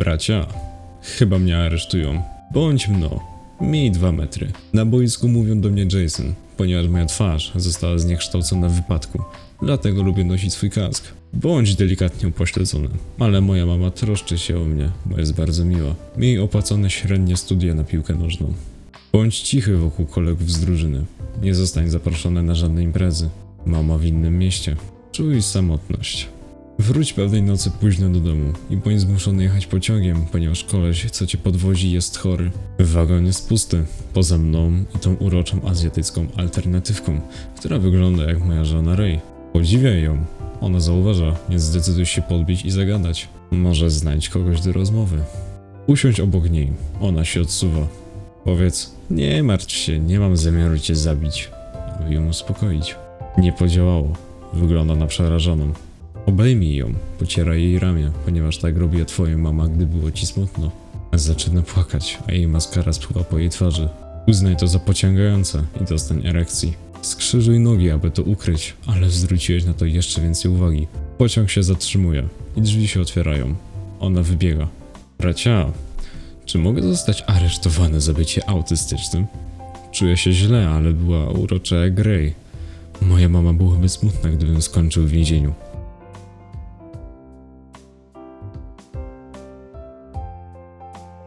Bracia, chyba mnie aresztują. Bądź mno. Miej dwa metry. Na boisku mówią do mnie Jason, ponieważ moja twarz została zniekształcona w wypadku. Dlatego lubię nosić swój kask. Bądź delikatnie upośledzony, ale moja mama troszczy się o mnie, bo jest bardzo miła. Miej opłacone średnie studia na piłkę nożną. Bądź cichy wokół kolegów z drużyny. Nie zostań zaproszony na żadne imprezy. Mama w innym mieście. Czuj samotność. Wróć pewnej nocy późno do domu i bądź zmuszony jechać pociągiem, ponieważ koleś, co cię podwozi, jest chory. Wagon jest pusty, poza mną i tą uroczą azjatycką alternatywką, która wygląda jak moja żona Ray. Podziwiaj ją. Ona zauważa, więc zdecyduj się podbić i zagadać. Może znajdź kogoś do rozmowy. Usiądź obok niej. Ona się odsuwa. Powiedz, nie martw się, nie mam zamiaru cię zabić. Aby ją uspokoić. Nie podziałało. Wygląda na przerażoną. Obejmij ją, pocieraj jej ramię, ponieważ tak robiła twoja mama, gdy było ci smutno. Zaczyna płakać, a jej maskara spływa po jej twarzy. Uznaj to za pociągające i dostań erekcji. Skrzyżuj nogi, aby to ukryć, ale zwróciłeś na to jeszcze więcej uwagi. Pociąg się zatrzymuje i drzwi się otwierają. Ona wybiega. Bracia, czy mogę zostać aresztowany za bycie autystycznym? Czuję się źle, ale była urocza jak Grey. Moja mama byłaby smutna, gdybym skończył w więzieniu.